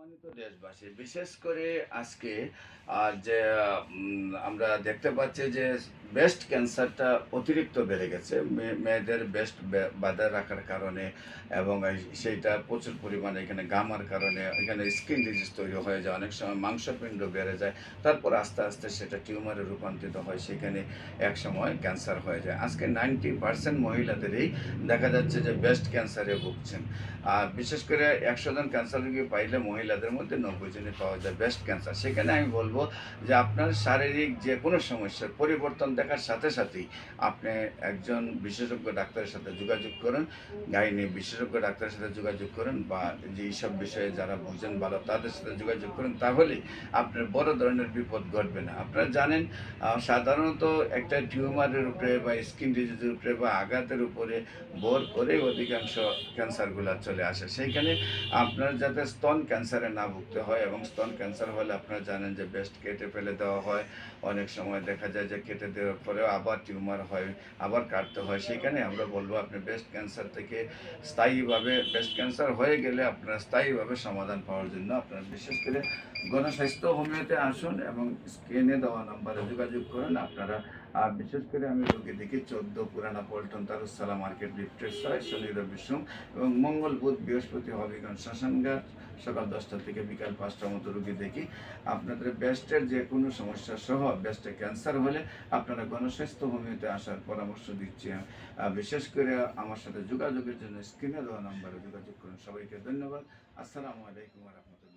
সম্মানিত দেশবাসী, বিশেষ করে আজকে যে আমরা দেখতে পাচ্ছি যে ব্রেস্ট ক্যান্সারটা অতিরিক্ত বেড়ে গেছে। মেয়ে- মেয়েদের ব্রেস্ট বাধা রাখার কারণে এবং সেইটা প্রচুর পরিমাণে এখানে গামার কারণে, এখানে স্কিন ডিজিজ তৈরি হয়ে যায়, অনেক সময় মাংসপিণ্ড বেড়ে যায়। তারপর আস্তে আস্তে সেটা টিউমারে রূপান্তরিত হয়, সেখানে এক সময় ক্যান্সার হয়ে যায়। আজকে নাইনটি পার্সেন্ট মহিলাদেরই দেখা যাচ্ছে যে ব্রেস্ট ক্যান্সারে ভুগছেন। আর বিশেষ করে একশো জন ক্যান্সার রোগী পাইলে মহিলাদের মধ্যে নব্বই জনই পাওয়া যায় ব্রেস্ট ক্যান্সার সেখানে আমি বলব যে আপনার শারীরিক যে কোনো সমস্যার পরিবর্তন দেখার সাথে সাথেই আপনি একজন বিশেষজ্ঞ ডাক্তারের সাথে যোগাযোগ করুন, গাইনি বিশেষজ্ঞ ডাক্তারের সাথে যোগাযোগ করুন বা যে এইসব বিষয়ে যারা বুঝেন ভালো তাদের সাথে যোগাযোগ করুন, তাহলে আপনার বড় ধরনের বিপদ ঘটবে না। আপনারা জানেন সাধারণত একটা টিউমারের উপরে বা স্কিন ডিজিজের উপরে বা আঘাতের উপরে ভর করে অধিকাংশ ক্যান্সারগুলো চলে আসে। সেইখানে আপনার যাতে স্তন ক্যান্সারে না ভুগতে হয় এবং স্তন ক্যান্সার হলে আপনারা জানেন যে বেস্ট কেটে ফেলে দেওয়া হয়। অনেক সময় দেখা যায় যে কেটে দেওয়ার পরেও আবার টিউমার হয়, আবার কাটতে হয়। সেখানে আমরা বলব আপনি বেস্ট ক্যান্সার থেকে স্থায়ীভাবে বেস্ট ক্যান্সার হয়ে গেলে আপনারা স্থায়ীভাবে সমাধান পাওয়ার জন্য আপনারা বিশেষ করে গণস্বাস্থ্য হোমিওতে আসুন এবং স্ক্রিনে দেওয়া নাম্বারে যোগাযোগ করুন। আপনারা, আর বিশেষ করে আমি রোগী দেখি, চোদ্দ পুরানা পল্টন তারুসালা মার্কেট লিফটের ছয় শনি রবি এবং মঙ্গল বুধ বৃহস্পতি হবিগঞ্জ, শ্মশানঘাট। সকাল দশটা থেকে বিকাল পাঁচটার মতো রুগী দেখি। আপনাদের ব্যাস্টের যে কোনো সমস্যা সহ ব্যাস্টে ক্যান্সার হলে আপনারা গণস্বাস্থ্য ভূমিতে আসার পরামর্শ দিচ্ছি। বিশেষ করে আমার সাথে যোগাযোগের জন্য স্ক্রিনে দেওয়া নম্বরে যোগাযোগ করুন। সবাইকে ধন্যবাদ। আসসালামু আলাইকুম রহমতুল্লাহ।